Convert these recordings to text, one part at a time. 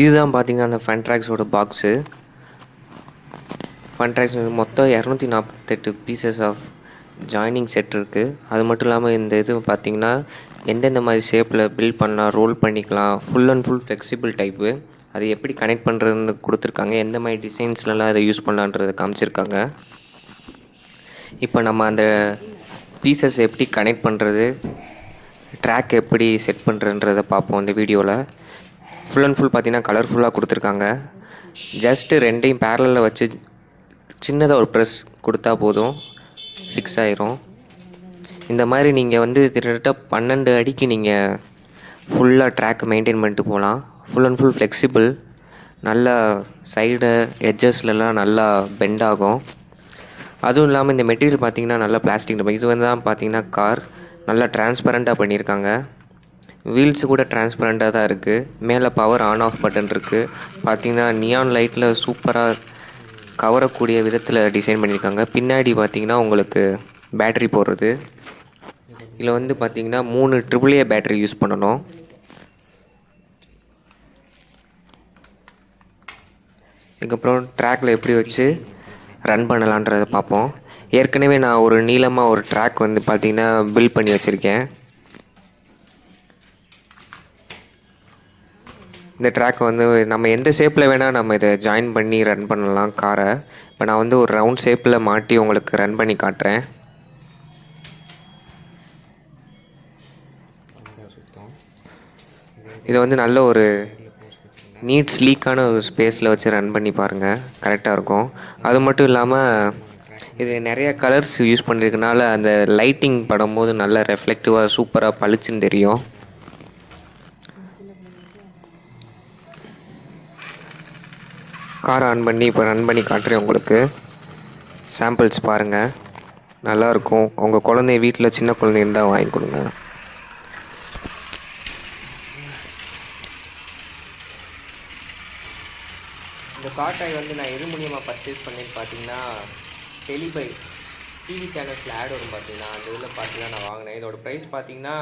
இதுதான் பார்த்தீங்கன்னா அந்த ஃபன் ட்ராக்ஸோட பாக்ஸு ஃபன் ட்ராக்ஸ் மொத்தம் இரநூத்தி நாற்பத்தெட்டு பீசஸ் ஆஃப் ஜாயினிங் செட் இருக்குது அது மட்டும் இல்லாமல் இந்த இது பார்த்தீங்கன்னா எந்தெந்த மாதிரி ஷேப்பில் பில்ட் பண்ணலாம் ரோல் பண்ணிக்கலாம் full and full flexible type அது எப்படி கனெக்ட் பண்ணுறதுன்னு கொடுத்துருக்காங்க. எந்த மாதிரி டிசைன்ஸ்லலாம் அதை யூஸ் பண்ணலான்றதை காமிச்சிருக்காங்க. இப்போ நம்ம அந்த பீசஸ் எப்படி கனெக்ட் பண்ணுறது ட்ராக் எப்படி செட் பண்ணுறன்றதை பார்ப்போம் இந்த வீடியோவில் ஃபுல் அண்ட் ஃபுல் பார்த்தீங்கன்னா கலர்ஃபுல்லாக கொடுத்துருக்காங்க. ஜஸ்ட்டு ரெண்டையும் பேரலில் வச்சு சின்னதாக ஒரு ப்ரெஸ் கொடுத்தா போதும். ஃபிக்ஸ் ஆயிரும். இந்த மாதிரி நீங்கள் வந்து கிட்டத்தட்ட பன்னெண்டு அடிக்கு நீங்கள் ஃபுல்லாக ட்ராக் மெயின்டைன் பண்ணிட்டு போகலாம். ஃபுல் அண்ட் ஃபுல் ஃப்ளெக்சிபிள் நல்லா சைடு எட்ஜஸ்லலாம் நல்லா பெண்ட் ஆகும். அதுவும் இல்லாமல் இந்த மெட்டீரியல் பார்த்தீங்கன்னா நல்லா பிளாஸ்டிக் இது வந்து தான் பார்த்தீங்கன்னா கார் நல்லா டிரான்ஸ்பரண்ட்டாக பண்ணியிருக்காங்க. வீல்ஸு கூட டிரான்ஸ்பரண்ட்டாக தான் இருக்குது மேலே பவர் ஆன் ஆஃப் பட்டன் இருக்குது பார்த்தீங்கன்னா நியான் லைட்டில் சூப்பராக கவரக்கூடிய விதத்தில் டிசைன் பண்ணியிருக்காங்க பின்னாடி பார்த்திங்கன்னா உங்களுக்கு பேட்ரி போடுறது. இதில் வந்து பார்த்தீங்கன்னா மூணு ட்ரிபிள் ஏ பேட்ரி யூஸ் பண்ணணும். இதுக்கப்புறம் ட்ராக்கில் எப்படி வச்சு ரன் பண்ணலான்றதை பார்ப்போம். ஏற்கனவே நான் ஒரு நீளமாக ஒரு ட்ராக் வந்து பார்த்திங்கன்னா பில்ட் பண்ணி வச்சுருக்கேன். இந்த ட்ராக்கை வந்து நம்ம எந்த ஷேப்பில் வேணால் நம்ம இதை ஜாயின் பண்ணி ரன் பண்ணலாம் காரை இப்போ நான் வந்து ஒரு ரவுண்ட் ஷேப்பில் மாட்டி உங்களுக்கு ரன் பண்ணி காட்டுறேன். இதை வந்து நல்ல ஒரு நீட் ஸ்லீக்கான ஒரு ஸ்பேஸில் வச்சு ரன் பண்ணி பாருங்கள் கரெக்டாக இருக்கும். அது மட்டும் இல்லாமல் இது நிறைய கலர்ஸ் யூஸ் பண்ணியிருக்கனால அந்த லைட்டிங் படும்போது நல்லா ரெஃப்ளெக்டிவாக சூப்பராக பளிச்சுன்னு தெரியும். காரை ஆன் பண்ணி இப்போ ரன் பண்ணி காட்டுறேன் உங்களுக்கு. சாம்பிள்ஸ் பாருங்கள் நல்லாயிருக்கும். உங்கள் குழந்தைய வீட்டில் சின்ன குழந்தை இருந்தால் வாங்கி கொடுங்க. இந்த காட்டாய் வந்து நான் எது மூலியமாக பர்ச்சேஸ் பண்ணேன்னு பார்த்தீங்கன்னா டெலிபை டிவி சேனல்ஸில் ஆட் வரும் பார்த்தீங்கன்னா அந்த இதில் பார்த்து தான் நான் வாங்கினேன். இதோட ப்ரைஸ் பார்த்தீங்கன்னா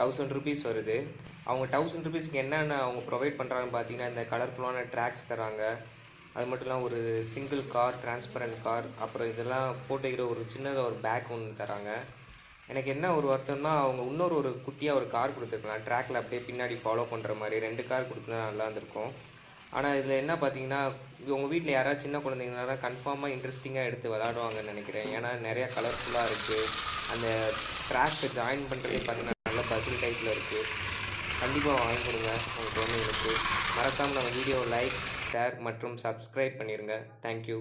தௌசண்ட் ருபீஸ் வருது. அவங்க தௌசண்ட் ருபீஸ்க்கு என்னென்ன அவங்க ப்ரொவைட் பண்ணுறாங்கன்னு பார்த்தீங்கன்னா இந்த கலர்ஃபுல்லான ட்ராக்ஸ் தராங்க. அது மட்டும் இல்லாமல் ஒரு சிங்கிள் கார் டிரான்ஸ்பரண்ட் கார் அப்புறம் இதெல்லாம் போட்டுக்கிற ஒரு சின்னதாக ஒரு பேக் ஒன்று தராங்க. எனக்கு என்ன ஒரு வருத்தம்னா அவங்க இன்னொரு ஒரு குட்டியாக ஒரு கார் கொடுத்துருக்கலாம். ட்ராக்கில் அப்படியே பின்னாடி ஃபாலோ பண்ணுற மாதிரி ரெண்டு கார் கொடுத்தா நல்லா இருந்திருக்கும். ஆனால் இதில் என்ன பார்த்தீங்கன்னா உங்கள் வீட்டில் யாராவது சின்ன குழந்தைங்களால கன்ஃபார்மாக இன்ட்ரெஸ்டிங்காக எடுத்து விளாடுவாங்கன்னு நினைக்கிறேன். ஏன்னா நிறையா கலர்ஃபுல்லாக இருக்குது அந்த ட்ராக்ஸை ஜாயின் பண்ணுறது பார்த்தீங்கன்னா நல்ல பசில் டைப்பில் இருக்குது. கண்டிப்பாக வாங்கி கொடுங்க. உங்கள் குழந்தைங்களுக்கு மறக்காமல் நம்ம வீடியோ லைக் ஷேர் மற்றும் சப்ஸ்கிரைப் பண்ணிடுங்க தேங்க்யூ